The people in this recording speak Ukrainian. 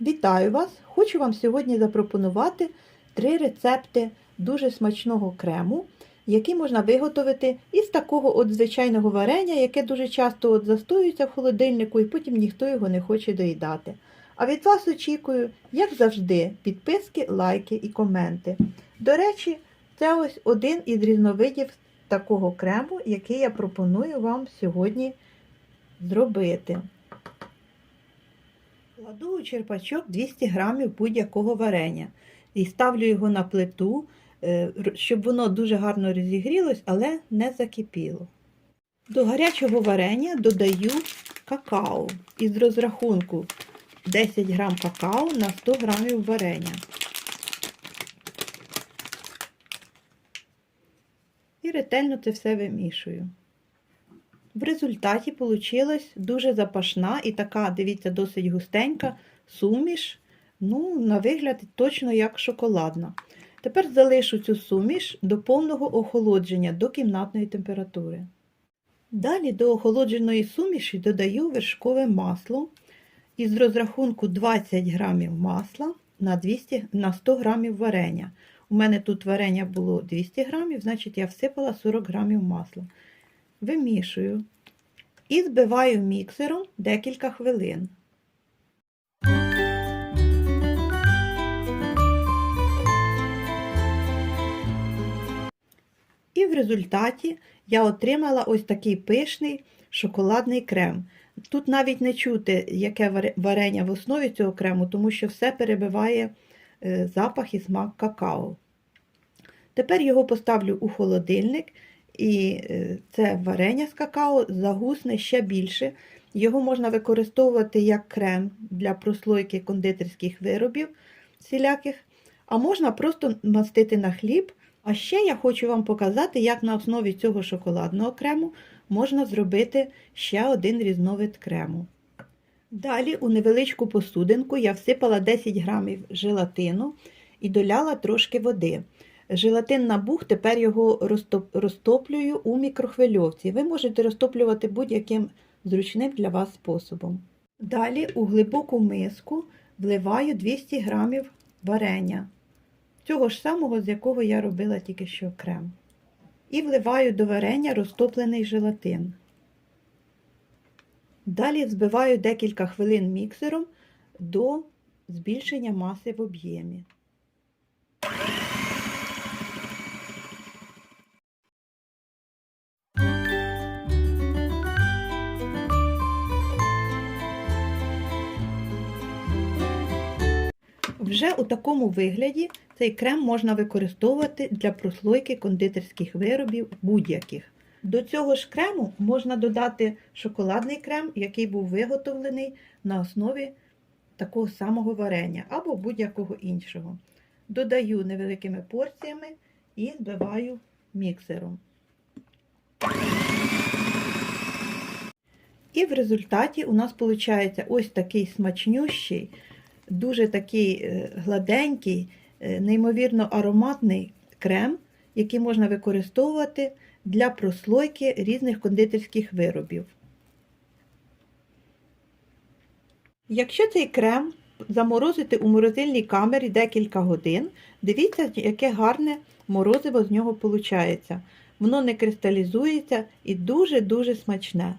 Вітаю вас! Хочу вам сьогодні запропонувати три рецепти дуже смачного крему, який можна виготовити із такого от звичайного варення, яке дуже часто от застоюється в холодильнику і потім ніхто його не хоче доїдати. А від вас очікую, як завжди, підписки, лайки і коменти. До речі, це ось один із різновидів такого крему, який я пропоную вам сьогодні зробити. Кладу у черпачок 200 грамів будь-якого варення і ставлю його на плиту, е, щоб воно дуже гарно розігрілось, але не закипіло. До гарячого варення додаю какао із розрахунку 10 грам какао на 100 грамів варення. І ретельно це все вимішую. В результаті вийшла дуже запашна і така, дивіться, досить густенька суміш. Ну, на вигляд точно як шоколадна. Тепер залишу цю суміш до повного охолодження до кімнатної температури. Далі до охолодженої суміші додаю вершкове масло із розрахунку 20 грамів масла на, 200, на 100 грамів варення. У мене тут варення було 200 грамів, значить я всипала 40 грамів масла вимішую і збиваю міксером декілька хвилин. І в результаті я отримала ось такий пишний шоколадний крем. Тут навіть не чути, яке варення в основі цього крему, тому що все перебиває е, запах і смак какао. Тепер його поставлю у холодильник і е, це варення з какао загусне ще більше. Його можна використовувати як крем для прослойки кондитерських виробів всіляких, а можна просто мастити на хліб. А ще я хочу вам показати, як на основі цього шоколадного крему можна зробити ще один різновид крему. Далі у невеличку посудинку я всипала 10 грамів желатину і доляла трошки води. Желатин набух, тепер його розтоплюю у мікрохвильовці. Ви можете розтоплювати будь-яким зручним для вас способом. Далі у глибоку миску вливаю 200 грамів варення, цього ж самого, з якого я робила тільки що крем. І вливаю до варення розтоплений желатин. Далі взбиваю декілька хвилин міксером до збільшення маси в об'ємі. Вже у такому вигляді цей крем можна використовувати для прослойки кондитерських виробів будь-яких. До цього ж крему можна додати шоколадний крем, який був виготовлений на основі такого самого варення або будь-якого іншого. Додаю невеликими порціями і збиваю міксером. І в результаті у нас виходить ось такий смачнющий, дуже такий е, гладенький, е, неймовірно ароматний крем, який можна використовувати для прослойки різних кондитерських виробів. Якщо цей крем заморозити у морозильній камері декілька годин, дивіться, яке гарне морозиво з нього виходить. Воно не кристалізується і дуже-дуже смачне.